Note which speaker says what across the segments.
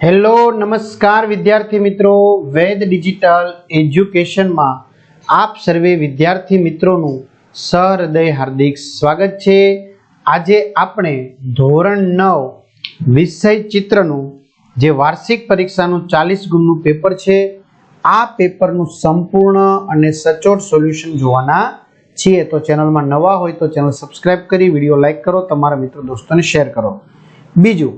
Speaker 1: Hello, નમસ્કાર વિદ્યાર્થી મિત્રો. વેદ ડિજિટલ એજ્યુકેશનમાં આપ સર્વે વિદ્યાર્થી મિત્રોનું સહૃદય હાર્દિક સ્વાગત છે. આજે આપણે ધોરણ નવ વિષય ચિત્રનું જે વાર્ષિક પરીક્ષાનું ચાલીસ ગુણનું પેપર છે, આ પેપરનું સંપૂર્ણ અને સચોટ સોલ્યુશન જોવાના છીએ. તો ચેનલમાં નવા હોય તો ચેનલ સબસ્ક્રાઈબ કરી, વીડિયો લાઇક કરો, તમારા મિત્રો, દોસ્તોને શેર કરો. બીજું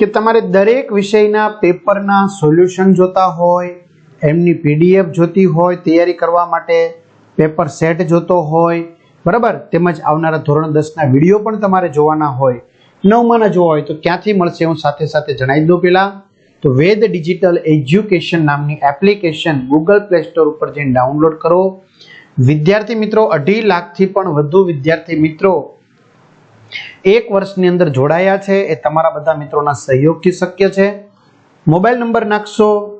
Speaker 1: કે તમારે દરેક વિષયના પેપરના સોલ્યુશન જોતા હોય, એમની પીડીએફ જોતી હોય, તૈયારી કરવા માટે પેપર સેટ જોતો હોય, બરાબર? તેમજ આવનારા ધોરણ દસના વીડિયો પણ તમારે જોવાના હોય, નવમાંના જોવા હોય, તો ક્યાંથી મળશે હું સાથે સાથે જણાવી દઉં પહેલાં તો વેદ ડિજિટલ એજ્યુકેશન નામની એપ્લિકેશન ગૂગલ પ્લે સ્ટોર ઉપર જઈને ડાઉનલોડ કરો. વિદ્યાર્થી મિત્રો, અઢી લાખથી પણ વધુ વિદ્યાર્થી મિત્રો એક વર્ષની અંદર જોડાયા છે એ તમારા બધા મિત્રોના સહયોગથી શક્ય છે. મોબાઈલ નંબર નાખશો.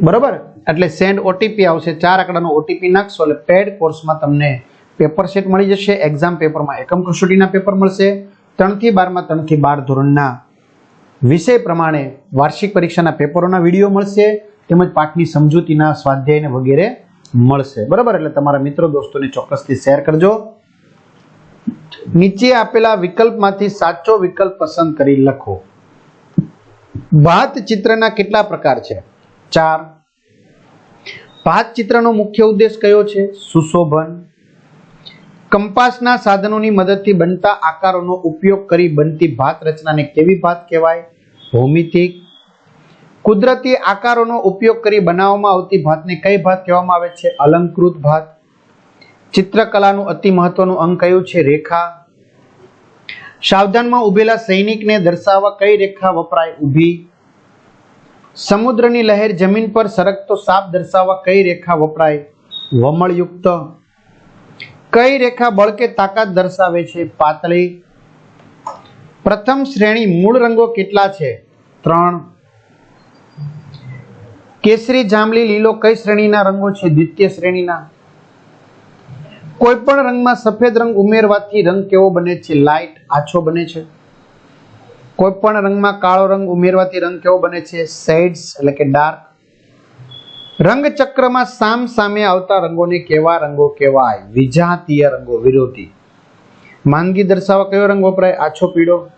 Speaker 1: બરોબર? એટલે સેન્ડ ઓટીપી આવશે. ચાર આંકડાનો ઓટીપી નાખશો એટલે પેડ કોર્સમાં તમને પેપર સેટ મળી જશે. એક્ઝામ પેપરમાં એકમ કસોટીના પેપર મળશે. ત્રણથી બારમાં, ત્રણથી બાર ધોરણના વિષય પ્રમાણે વાર્ષિક પરીક્ષાના પેપરોના વીડિયો મળશે. તેમજ પાઠની સમજૂતીના સ્વાધ્યાયને વગેરે મળશે. બરાબર? એટલે તમારા મિત્રો, દોસ્તોને ચોક્કસથી શેર કરજો. નીચે આપેલા વિકલ્પમાંથી સાચો વિકલ્પ પસંદ કરી લખો. ભાત ચિત્રના કેટલા પ્રકાર છે? ચાર. ભાત ચિત્રનો મુખ્ય ઉદ્દેશ કયો છે? સુશોભન. કંપાસના સાધનોની મદદથી બનતા આકારોનો ઉપયોગ કરી બનતી ભાત રચનાને કેવી ભાત કહેવાય? ભૌમિતિક. કુદરતી આકારોનો ઉપયોગ કરી બનાવવામાં આવતી ભાતને કઈ ભાત કહેવામાં આવે છે? અલંકૃત ભાત. ચિત્રકલાનું અતિ મહત્વનું અંગ કયું છે? રેખા. સાવધાનમાં ઉભેલા સૈનિકને દર્શાવવા કઈ રેખા વપરાય? ઊભી. સમુદ્રની લહેર જમીન પર સરકતો સાપ દર્શાવવા કઈ રેખા વપરાય? વમળયુક્ત. કઈ રેખા બળ કે તાકાત દર્શાવે છે? પાતળી. પ્રથમ શ્રેણી મૂળ રંગો કેટલા છે? ત્રણ. કેસરી, જાંબલી, લીલો કઈ શ્રેણીના રંગો છે? દ્વિતીય શ્રેણીના. કોઈ પણ રંગમાં સફેદ રંગ ઉમેરવાથી રંગ કેવો બને છે? લાઇટ આછો બને છે. કોઈ પણ રંગમાં કાળો રંગ ઉમેરવાથી રંગ કેવો બને છે? શેડ્સ એટલે કે ડાર્ક રંગચક્રમાં સામ સામે આવતા રંગોને કેવા રંગો કહેવાય? વિજાતીય રંગો, વિરોધી. માંદગી દર્શાવવા કયો રંગ વપરાય? આછો પીળો.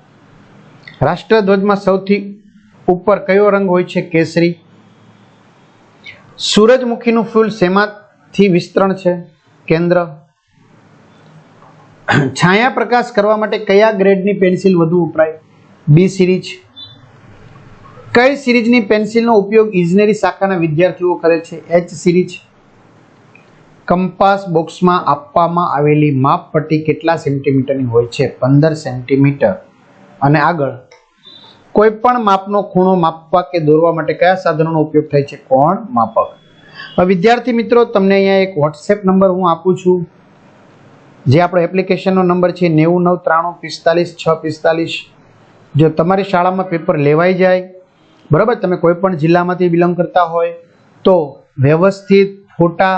Speaker 1: રાષ્ટ્રધ્વજમાં સૌથી ઉપર કયો રંગ હોય છે? કેસરી. સૂરજમુખીનું ફૂલ શેમાંથી વિસ્તરણ છે? કેન્દ્ર. છાયા પ્રકાશ કરવા માટે કયા ગ્રેડની પેન્સિલ વધુ વપરાય? બી સિરીઝ કઈ સિરીઝની પેન્સિલનો ઉપયોગ ઇજનેરી શાખાના વિદ્યાર્થીઓ કરે છે? એચ સિરીઝ કંપાસ બોક્સમાં આપવામાં આવેલી માપપટ્ટી કેટલા સેન્ટીમીટરની હોય છે? પંદર સેન્ટીમીટર. અને આગળ. કોઈ પણ માપનો ખૂણો માપવા કે દોરવા માટે કયા સાધનોનો ઉપયોગ થાય છે? કોણ? માપક. વિદ્યાર્થી મિત્રો, તમને અહીંયા એક વોટ્સએપ નંબર હું આપું છું. જે આપણો એપ્લિકેશનનો નંબર છે નેવું નવ ત્રાણું પિસ્તાલીસ છ પિસ્તાલીસ. જો તમારી શાળામાં પેપર લેવાઈ જાય, બરાબર, તમે કોઈ પણ જિલ્લામાંથી બિલોંગ કરતા હોય, તો વ્યવસ્થિત ફોટા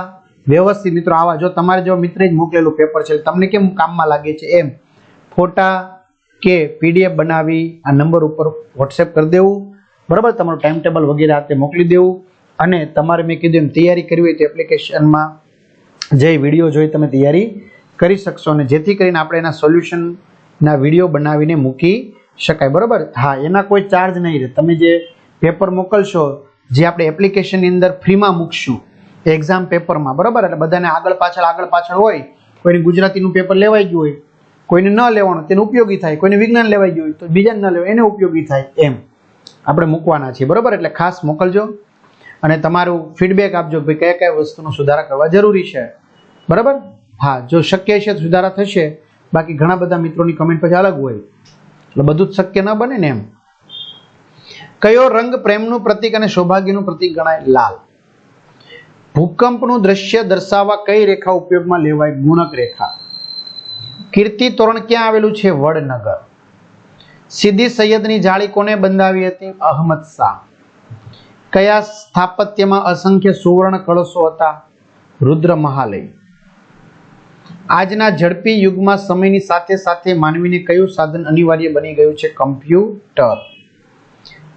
Speaker 1: વ્યવસ્થિત મિત્રો, આવા, જો તમારે જો મિત્રે જ મોકલેલું પેપર છે, તમને કેમ કામમાં લાગે છે? એમ ફોટા કે પીડીએફ બનાવી આ નંબર ઉપર વોટ્સએપ કરી દેવું, બરાબર, તમારું ટાઈમ ટેબલ વગેરે આ મોકલી દેવું, અને તમારે મેં કીધું એમ, તૈયારી કરવી હોય તો એપ્લિકેશનમાં જે વીડિયો જોઈ તમે તૈયારી કરી શકશો અને જેથી કરીને આપણે એના સોલ્યુશનના વીડિયો બનાવીને મૂકી શકાય. બરાબર? હા, એના કોઈ ચાર્જ નહીં રહે. તમે જે પેપર મોકલશો, જે આપણે એપ્લિકેશનની અંદર ફ્રીમાં મૂકશું એક્ઝામ પેપરમાં બરાબર? એટલે બધાને આગળ પાછળ આગળ પાછળ હોય, કોઈને ગુજરાતીનું પેપર લેવાઈ ગયું હોય, કોઈને ન લેવાનું, તેને ઉપયોગી થાય, કોઈને વિજ્ઞાન લેવાઈ ગયું હોય, તો બીજાને ન લેવાય, એને ઉપયોગી થાય, એમ. આપણે મૂકવાના છીએ, બરાબર? એટલે ખાસ મોકલજો અને તમારું ફીડબેક આપજો કે કયા કયા વસ્તુનો સુધારા કરવા જરૂરી છે. બરાબર? હા, જો શક્ય છે સુધારા થશે. બાકી ઘણા બધા મિત્રોની કમેન્ટ પછી અલગ હોય. એટલે બધું જ શક્ય ન બને ને એમ. કયો રંગ પ્રેમનું પ્રતીક અને સૌભાગ્યનું પ્રતીક ગણાય? લાલ. ભૂકંપનું દ્રશ્ય દર્શાવવા કઈ રેખા ઉપયોગમાં લેવાય? ગુણક રેખા. કીર્તિ તોરણ ક્યાં આવેલું છે? વડનગર. સીધી સૈયદની જાળી કોને બંધાવી હતી? અહમદ શાહ. કયા સ્થાપત્યમાં અસંખ્ય સુવર્ણ કળશો હતા? રુદ્ર મહાલય આજના ઝડપી યુગમાં સમયની સાથે સાથે માનવીને કયું સાધન અનિવાર્ય બની ગયું છે? કમ્પ્યુટર.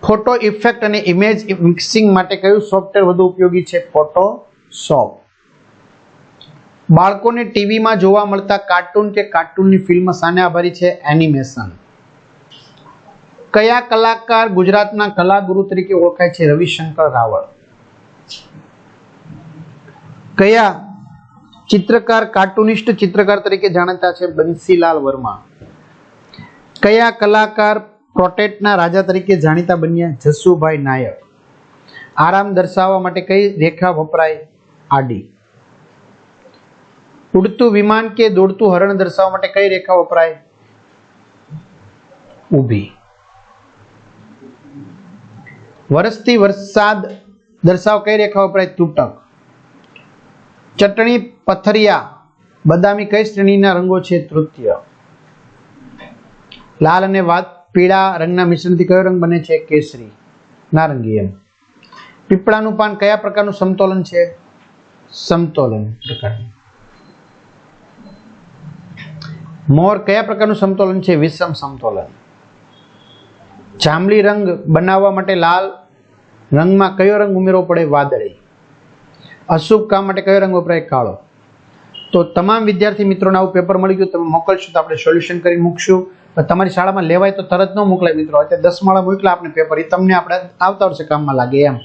Speaker 1: ફોટો ઇફેક્ટ અને ઇમેજ મિક્સિંગ માટે કયું સોફ્ટવેર વધુ ઉપયોગી છે? ફોટોશોપ. બાળકોને ટીવીમાં જોવા મળતા કાર્ટૂન કે કાર્ટૂનની ફિલ્મ સાને આભારી છે એનિમેશન. કયા કલાકાર ગુજરાતના કલાગુરુ તરીકે ઓળખાય છે? રવિશંકર રાવળ. કયા ચિત્રકાર, કાર્ટુનિસ્ટ, ચિત્રકાર તરીકે જાણીતા છે બંસીલાલ વર્મા. કયા કલાકાર પ્રોટેટના રાજા તરીકે જાણીતા બન્યા જસુભાઈ નાયક? આરામ દર્શાવવા માટે કઈ રેખા વપરાય? આડી. ઉડતું વિમાન કે દોડતું હરણ દર્શાવવા માટે કઈ રેખા વપરાય? ઊભી. વરસતી વરસાદ દર્શાવ કઈ રેખા વપરાય? તૂટક. ચટણી, પથરિયા, બદામી કઈ શ્રેણીના રંગો છે? તૃતીય. લાલ અને વાત પીળા રંગના મિશ્રણથી કયો રંગ બને છે? કેસરી. નારંગી એમ. પીપળાનું પાન કયા પ્રકારનું સમતોલન છે? સમતોલન પ્રકારનું. મોર કયા પ્રકારનું સમતોલન છે? વિષમ સમતોલન જાંબલી રંગ બનાવવા માટે લાલ રંગમાં કયો રંગ ઉમેરવો પડે? વાદળી. અશુભ કામ માટે કયો રંગ વપરાય? કાળો. તો તમામ વિદ્યાર્થી મિત્રોને આવું પેપર મળી ગયું, તમે મોકલશો તો આપણે સોલ્યુશન કરી મૂકશું. તમારી શાળામાં લેવાય તો તરત ન મોકલાય મિત્રો, અત્યારે દસ માળા મોકલા આપણે પેપર એ તમને આપણે આવતા વર્ષે કામમાં લાગે એમ.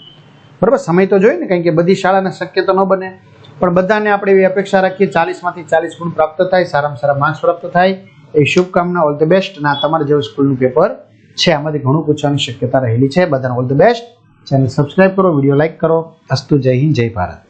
Speaker 1: બરાબર? સમય તો જોઈએ ને કારણ કે બધી શાળાને શક્ય તો ન બને. પણ બધાને આપણે એવી અપેક્ષા રાખીએ, ચાલીસમાંથી ચાલીસ ગુણ પ્રાપ્ત થાય, સારામાં સારા માર્ક્સ પ્રાપ્ત થાય. એ શુભકામના ઓલ ધ બેસ્ટ ના તમારા જેવું સ્કૂલનું પેપર છે. આમાંથી ઘણું પૂછવાની શક્યતા રહેલી છે. બધાને all the best channel subscribe કરો વીડિયો લાઇક કરો. અસ્તુ જય હિન્દ, જય ભારત.